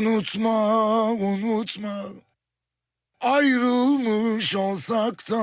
Unutma, unutma. Ayrılmış olsak da.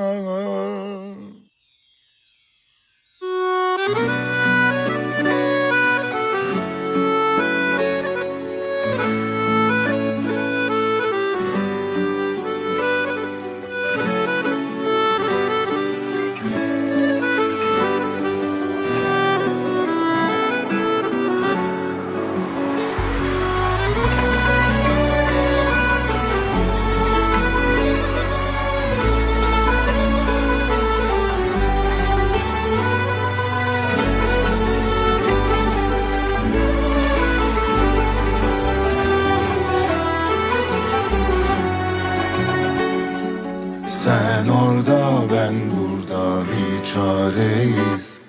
Çareyiz.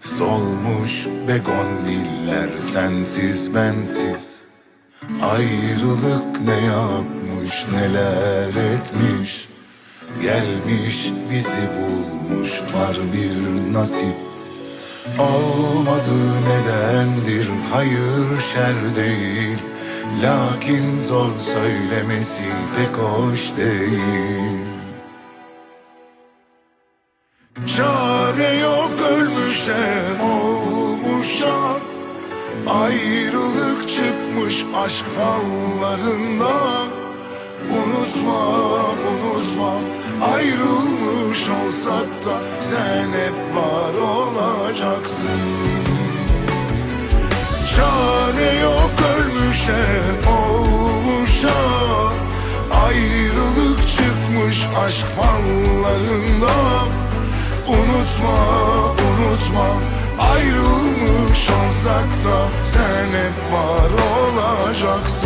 Solmuş begondiller sensiz bensiz. Ayrılık ne yapmış neler etmiş? Gelmiş bizi bulmuş var bir nasip. Olmadı nedendir hayır şer değil. Lakin zor söylemesi pek hoş değil Çare yok ölmüşe olmuşa Ayrılık çıkmış aşk fallarında. Unutma, unutma. Ayrılmış olsak da Sen hep var olacaksın. Çare yok ölmüşe olmuşa Ayrılık çıkmış aşk fallarında Unutma, unutma. Ayrılmış olsak da Sen hep var olacaksın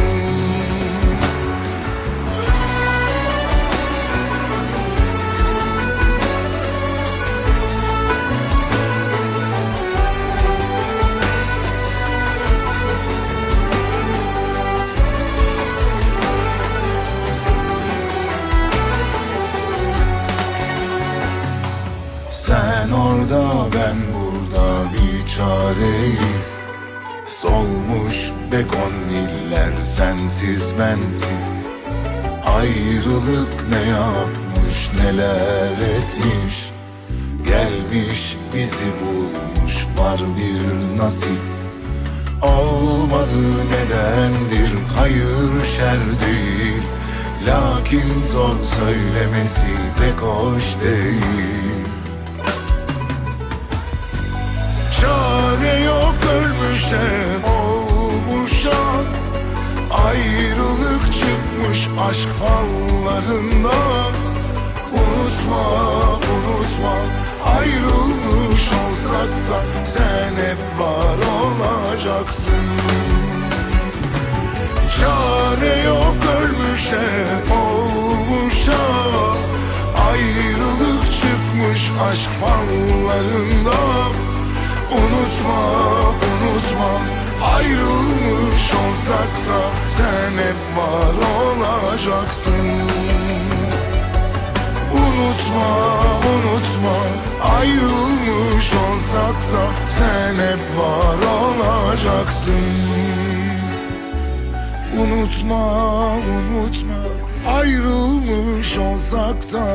Orada ben burada bir çareyiz. Solmuş begonniller sensiz bensiz Ayrılık ne yapmış neler etmiş? Gelmiş bizi bulmuş var bir nasip. Olmadı nedendir hayır şer değil. Lakin zor söylemesi pek hoş değil ölmüşe olmuşa Ayrılık çıkmış aşk fallarında. Unutma, unutma Ayrılmış olsak da Sen hep var olacaksın. Çare yok ölmüşe olmuşa Ayrılık çıkmış aşk fallarında Unutma, unutma. Ayrılmış olsak da Sen hep var olacaksın. Unutma, unutma. Ayrılmış olsak da Sen hep var olacaksın. Unutma, unutma. Ayrılmış olsak da